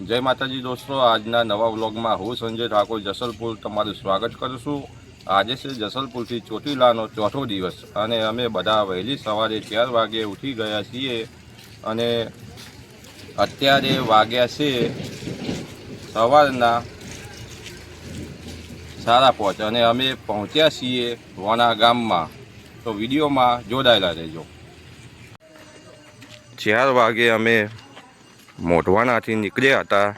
જય માતાજી દોસ્તો, આજના નવા વ્લોગમાં હું સંજય ઠાકોર જસલપુર તમારું સ્વાગત કરું છું. આજે છે જસલપુરથી ચોટીલાનો ચોથો દિવસ અને અમે બધા વહેલી સવારે ચાર વાગે ઉઠી ગયા છીએ અને અત્યારે વાગ્યા છે સવારના સારા પહોંચ અને અમે પહોંચ્યા છીએ વણા ગામમાં. તો વિડીયોમાં જોડાયેલા રહેજો. ચાર વાગે અમે મોઢવાનાથી નીકળ્યા હતા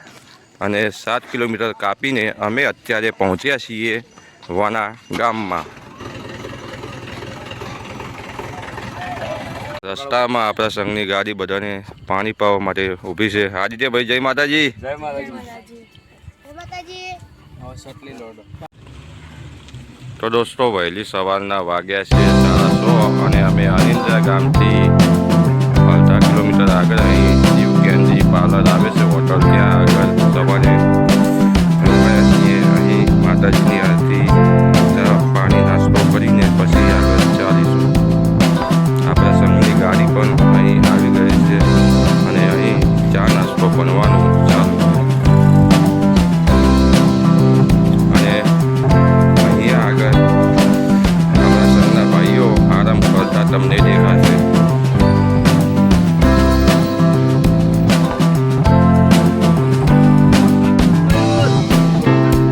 અને સાત કિલોમીટર કાપીને અમે અત્યારે પહોંચ્યા છીએ વાના ગામમાં. રસ્તામાં આપણા સંઘની ગાડી બધાને પાણી પાવા માટે ઊભી છે. આદિત્યભાઈ જય માતાજી. જય માતાજી. જય તો દોસ્તો વહેલી સવારના વાગ્યા છે સાડા સો અને અમે અનિંદ્રા ગામથી અડધા કિલોમીટર આગળ અહીં 来来来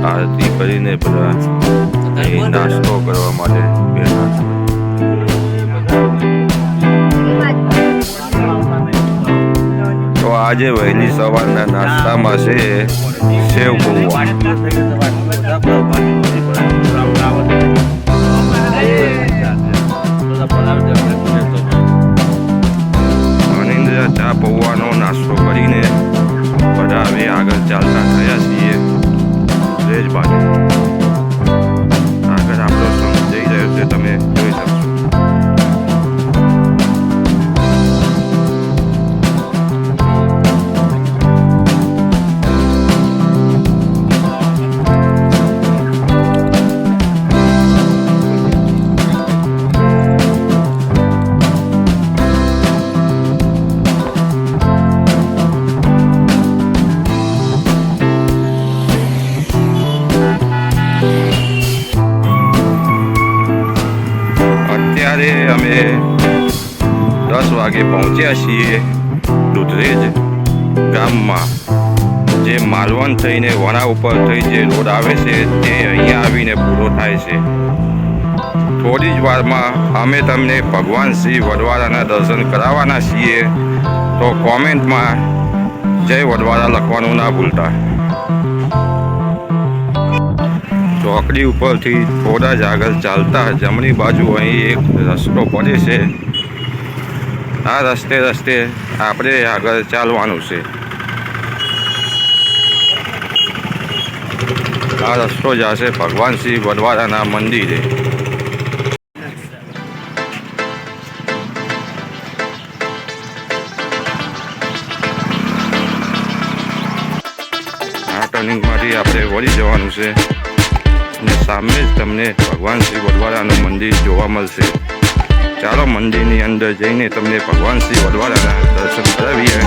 આરતી કરીને બધા નાસ્તો કરવા માટે બેઠા તો આજે વહેલી સવારના નાસ્તામાં છે સેવ પૌવા. અનિંદ્ર ચા પૌવાનો નાસ્તો કરીને બધા હવે આગળ ચાલતા થયા Bye. અત્યારે અમે દસ વાગે પહોંચ્યા છીએ દુધરેજ ગામમાં. જે માલવણ થઈને વણા ઉપર થઈ જે રોડ આવે છે, તે અહીંયા આવીને પૂરો થાય છે. થોડી જ વારમાં અમે તમને ભગવાન શ્રી વડવાળાના દર્શન કરાવવાના છીએ, તો કોમેન્ટમાં જય વડવાળા લખવાનું ના ભૂલતા. ચોકડી ઉપરથી થોડા જ આગળ ચાલતા જમણી બાજુ અહીં એક રસ્તો પડે છે. આ રસ્તે રસ્તે આપણે આગળ ચાલવાનું છે. આ રસ્તો જશે ભગવાન શ્રી વડવાળાના મંદિરે. આ ટર્નિંગમાંથી આપણે વળી જવાનું છે. અને સામે જ તમને ભગવાન શ્રી વડવાળાનું મંદિર જોવા મળશે. ચાલો મંદિરની અંદર જઈને તમને ભગવાન શ્રી વડવાળાના દર્શન કરાવીએ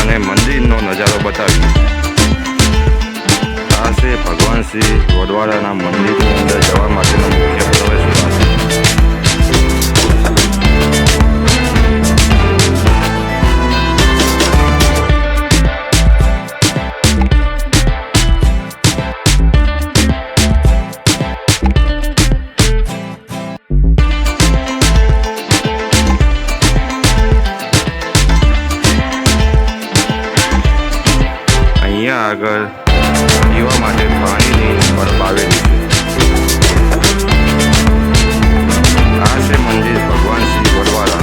અને મંદિરનો નજારો બતાવીએ. આ ભગવાન શ્રી વડવાળાના મંદિરની અંદર જવા માટેનો મુખ્ય પ્રવેશ આગળ પીવા માટે પાણીની પરબ આ છે મંદિર ભગવાન શ્રી વડવાળા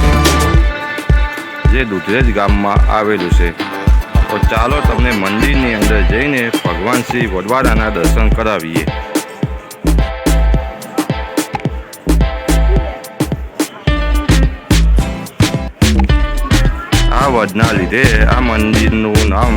જે દુધરેજ ગામમાં આવેલું છે. તો ચાલો તમને મંદિરની અંદર જઈને ભગવાન શ્રી વડવાળાના દર્શન કરાવીએ. આ વધના લીધે આ મંદિરનું નામ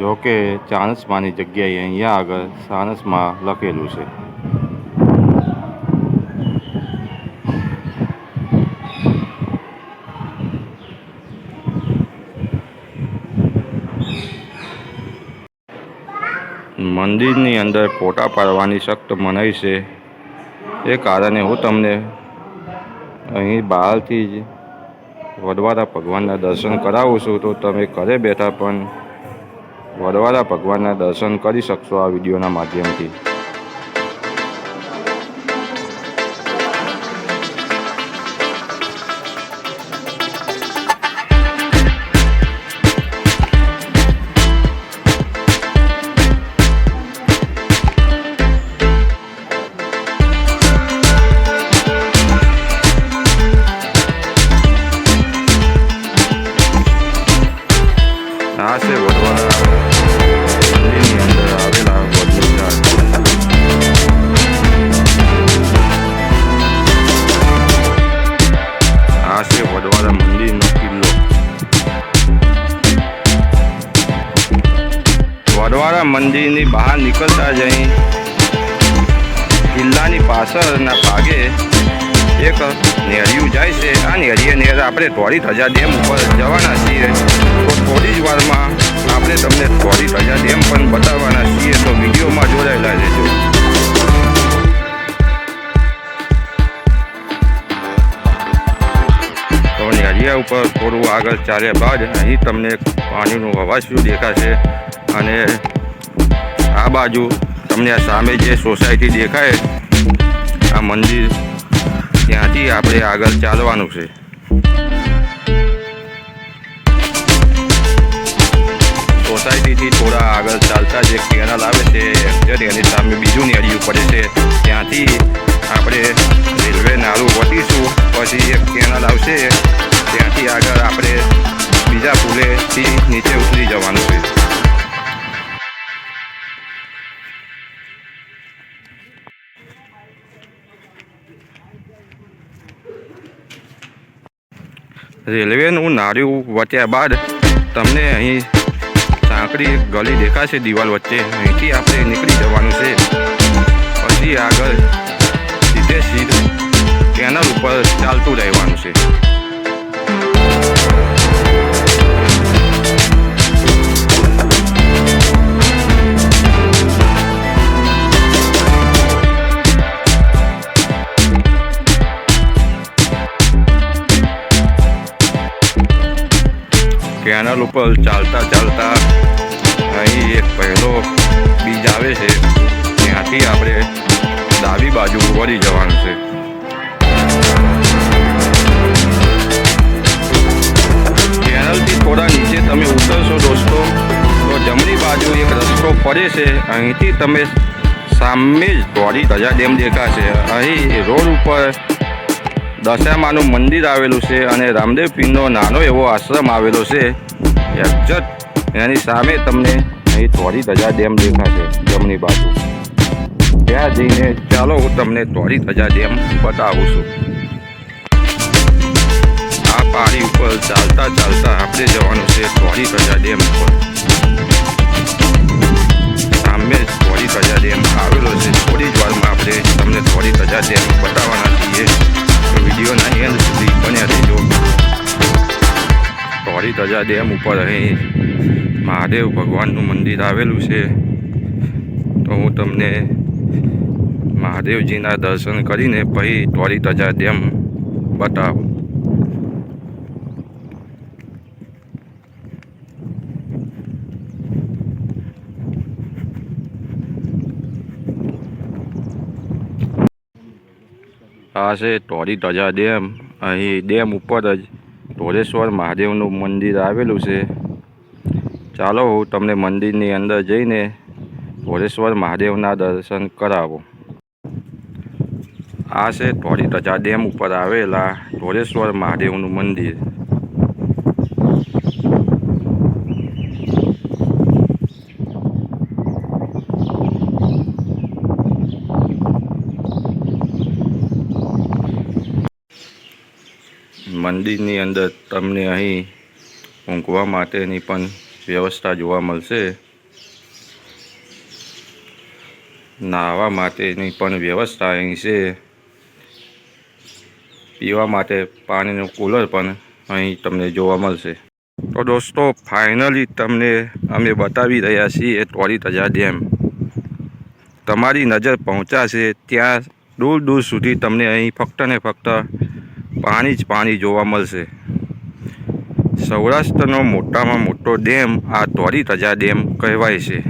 જો કે જગ્યાએ અહીંયા આગળ સાનસમાં લખેલું છે. મંદિરની અંદર ફોટા પાડવાની સખ્ત મનાઈ છે. એ કારણે હું તમને અહીં બહારથી જ વડવારા ભગવાનના દર્શન કરાવું છું તો તમે ઘરે બેઠા પણ વડવારા ભગવાનના દર્શન કરી શકશો આ વિડીયોના માધ્યમથી. મંદિરની બહાર નીકળતા જ અહીં કિલ્લાની પાછળના ભાગે એક નેરિયું જાય છે. આ નેરીએ નેર આપણે ધોળી ધજા ડેમ ઉપર જવાના છીએ. તો થોડી જ વારમાં આપણે તમને ધોળી ધજા ડેમ પણ બતાવવાના છીએ. તો વિડીયોમાં જોડાયેલા રહેજો. તો નેરિયા ઉપર થોડું આગળ ચાલ્યા બાદ અહીં તમને પાણીનું હવાસ્યું દેખાશે. અને આ બાજુ તમને આ સામે જે સોસાયટી દેખાય, આ મંદિર, ત્યાંથી આપણે આગળ ચાલવાનું છે. સોસાયટીથી થોડા આગળ ચાલતા જે કેનલ આવે છે એક્ઝેક્ટ એની સામે બીજું નેડિયું પડે છે. ત્યાંથી આપણે રેલવે નાળું વટીશું, પછી એક કેનલ આવશે. ત્યાંથી આગળ આપણે બીજા પુલેથી નીચે ઉતરી જવાનું છે. રેલવેનું નાળિયું વચ્યા બાદ તમને અહીં સાંકડી ગલી દેખાશે દિવાલ વચ્ચે. અહીંથી આપણે નીકળી જવાનું છે. પછી આગળ સીધે સીધ કેનલ ઉપર ચાલતું રહેવાનું છે. કેનલ ઉપર ચાલતા ચાલતા અહીં એક પહેલો બીજ આવે છે. ત્યાંથી આપણે ડાબી બાજુ વળી જવાનું છે. કેનલથી થોડા નીચે તમે ઉતરશો દોસ્તો, તો જમણી બાજુ એક રસ્તો પડે છે. અહીંથી તમે સામે જ ધોળી ધજા ડેમ દેખાશે. અહીં રોડ ઉપર દશામાનું મંદિર આવેલું છે અને રામદેવ પીરનો નાનો એવો આશ્રમ આવેલો છે. એક્ઝેક્ટ એની સામે તમને અહીં ધોળી ધજા ડેમ દેખાશે, જમણી બાજુ. ત્યાં જઈને ચાલો હું તમને ધોળી ધજા ડેમ બતાવું છું. આ પાણી ઉપર ચાલતા ચાલતા આપણે જવાનું છે ધોળી ધજા ડેમ ઉપર. સામે ધોળી ધજા ડેમ આવેલો છે. થોડી જ વારમાં આપણે તમને ધોળી ધજા ડેમ બતાવવાના છીએ. તો વિડીયોના એન્ડ સુધી બન્યા રહેજો. ધોળી ધજા ડેમ ઉપર અહીં મહાદેવ ભગવાનનું મંદિર આવેલું છે. તો હું તમને મહાદેવજીના દર્શન કરીને પછી ધોળી ધજા ડેમ બતાવું. આ છે ટોરી ધજા ડેમ. અહીં ડેમ ઉપર જ ઢોરેશ્વર મહાદેવનું મંદિર આવેલું છે. ચાલો હું તમને મંદિરની અંદર જઈને ઢોરેશ્વર મહાદેવના દર્શન કરાવો. આ છે ધોળી ધજા ડેમ ઉપર આવેલા ઢોરેશ્વર મહાદેવનું મંદિર. મંદિરની અંદર તમને અહીં ઊંઘવા માટેની પણ વ્યવસ્થા જોવા મળશે. નાહવા માટેની પણ વ્યવસ્થા અહીં છે. પીવા માટે પાણીનું કુલર પણ અહીં તમને જોવા મળશે. તો દોસ્તો, ફાઇનલી તમને અમે બતાવી રહ્યા છીએ ટોરી તજા ડેમ. તમારી નજર પહોંચાશે ત્યાં દૂર દૂર સુધી તમને અહીં ફક્ત ને ફક્ત પાણી જ પાણી જોવા મળશે. સૌરાષ્ટ્રનો મોટામાં મોટો ડેમ આ તોરી તજા ડેમ કહેવાય છે.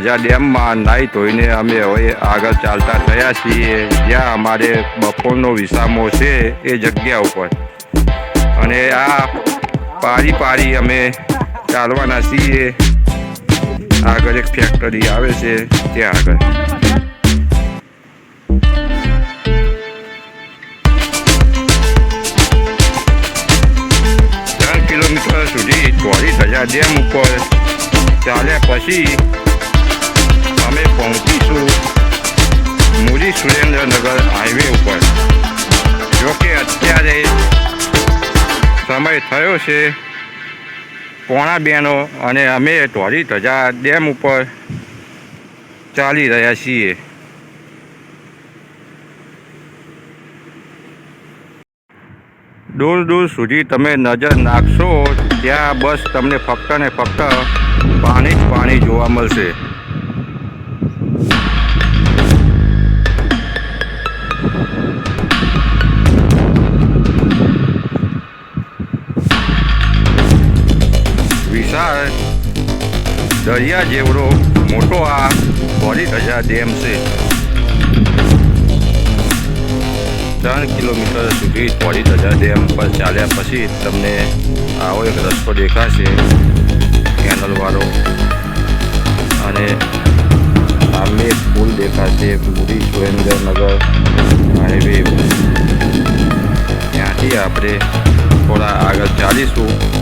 ધોરી તજા ડેમમાં નાહી ધોઈને અમે હવે આગળ ચાલતા થયા છીએ. જ્યાં અમારે બપોરનો વિસામો છે એ જગ્યા ઉપર. અને આ પારી પારી અમે ચાલવાના છીએ. આગળ એક ફેક્ટરી આવે છે, ત્યાં આગળ. કિલોમીટર સુધી ધોરી ધજા ડેમ ઉપર ચાલ્યા પછી અમે પહોંચીશું મુરી સુરેન્દ્રનગર હાઈવે ઉપર. જોકે અત્યારે સમય થયો છે પોણા બેનો અને અમે ધોરી ધજા ડેમ ઉપર ચાલી રહ્યા છીએ. દૂર દૂર સુધી તમે નજર નાખશો, ત્યાં બસ તમને ફક્ત ને ફક્ત પાણી જ પાણી જોવા મળશે. દરિયા જેવડો મોટો આ બોડી ધજા ડેમ છે. ત્રણ કિલોમીટર સુધી થોડી ધજા ડેમ પર ચાલ્યા પછી તમને આવો એક રસ્તો દેખાશે કેનલવાળો અને સામે પુલ દેખાશે પૂરી સુરેન્દ્રનગર હાઈવે ત્યાંથી આપણે થોડા આગળ ચાલીશું.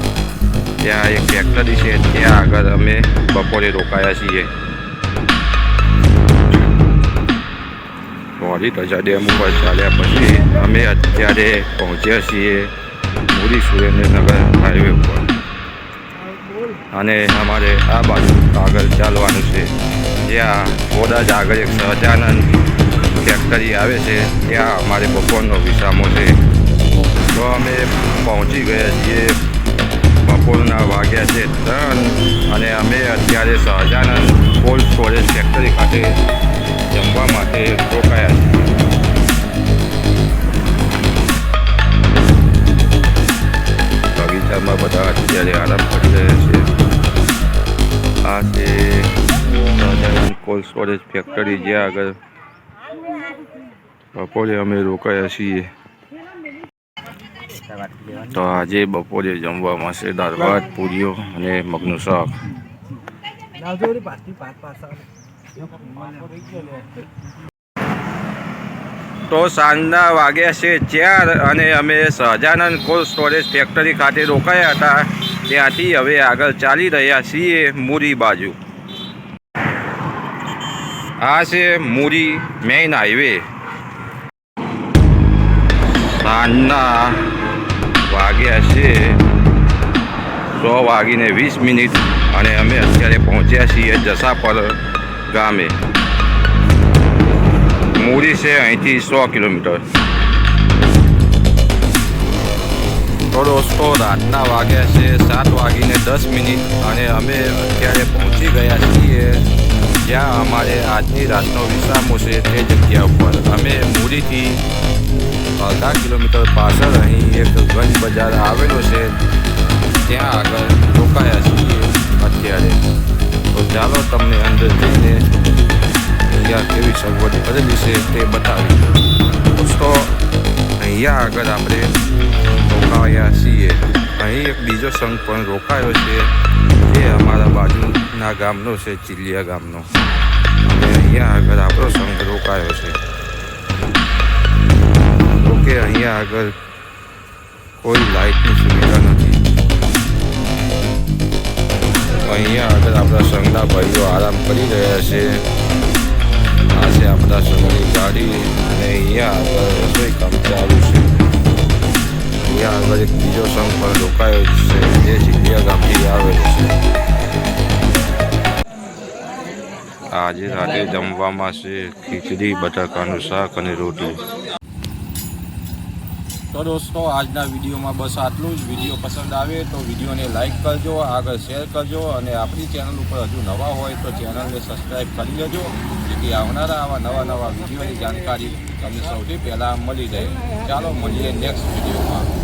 ત્યાં એક ફેક્ટરી છે, ત્યાં આગળ અમે બપોરે રોકાયા છીએ. મોડી ધજા ડેમ ઉપર ચાલ્યા પછી અમે અત્યારે પહોંચ્યા છીએ મુરી સુરેન્દ્રનગર હાઈવે ઉપર. અને અમારે આ બાજુ આગળ ચાલવાનું છે. જ્યાં જ આગળ એક સહજાનંદ ફેક્ટરી આવે છે, ત્યાં અમારે બપોરનો વિસામો છે. તો અમે પહોંચી ગયા છીએ બપોરના વાગ્યા છે ત્રણ અને અમે અત્યારે સહજાનંદ કોલ્ડ સ્ટોરેજ ફેક્ટરી ખાતે જમવા માટે રોકાયા છે બગીચામાં બધા અત્યારે આરામ કરી રહ્યા છે. આ છે સહજાનંદ કોલ્ડ સ્ટોરેજ ફેક્ટરી જ્યાં આગળ બપોરે અમે રોકાયા છીએ. તો આજે બપોરે જમવામાં છે દાળ ભાત પૂરીઓ અને મગનું શાક. તો સાંજના વાગ્યા છે ચાર અને અમે સહજાનંદ કોલ્ડ સ્ટોરેજ ફેક્ટરી ખાતે રોકાયા હતા. ત્યાંથી હવે આગળ ચાલી રહ્યા છીએ મૂરી બાજુ. આ છે મુરી મેઇન હાઈવે. સાંજના વાગ્યા છે સો વાગીને વીસ મિનિટ અને અમે અત્યારે પહોંચ્યા છીએ જસાપર ગામે. મૂડી છે અહીંથી સો કિલોમીટર. તો દોસ્તો રાતના વાગ્યા છે, સાત વાગીને દસ મિનિટ અને અમે અત્યારે પહોંચી ગયા છીએ. જ્યાં અમારે આજની રાતનો વિશ્રામો છે તે જગ્યા ઉપર. અમે મૂડીથી અડધા કિલોમીટર પાછળ અહીં એક ગંજ બજાર આવેલો છે. ત્યાં આગળ રોકાયા છીએ અત્યારે. તો ચાલો તમને અંદર જઈને અહીંયા કેવી સગવડ કરેલી છે તે બતાવી દોસ્તો અહીંયા આગળ આપણે રોકાયા છીએ. અહીં એક બીજો સંઘ પણ રોકાયો છે. જે અમારા બાજુના ગામનો છે, ચિલિયા ગામનો. અને અહીંયા આગળ આપણો સંઘ રોકાયો છે. ઓકે અહીંયા આગળ કોઈ લાઇટની સુવિધા નથી. અહીંયા આગળ આપણા સંઘના ભાઈઓ આરામ કરી રહ્યા છે. આ આપણા સંઘની ગાડી અને અહીંયા આગળ રસોઈ કામ ચાલુ છે. અહીંયા આગળ એક બીજો સંઘ પણ રોકાયો છે. જે ચિલિયા ગામથી આવેલો છે. આજે રાતે જમવામાં છે ખીચડી, બટાકાનું શાક અને રોટલી. તો દોસ્તો, આજના વિડીયોમાં બસ આટલું જ. વીડિયો પસંદ આવે તો વિડીયોને લાઈક કરજો, આગળ શેર કરજો અને આપણી ચેનલ ઉપર હજુ નવા હોય તો ચેનલને સબસ્ક્રાઈબ કરી લેજો, જેથી આવનારા આવા નવા નવા વિડીયોની જાણકારી તમને સૌથી પહેલાં મળી જાય ચાલો, મળીએ નેક્સ્ટ વિડીયોમાં.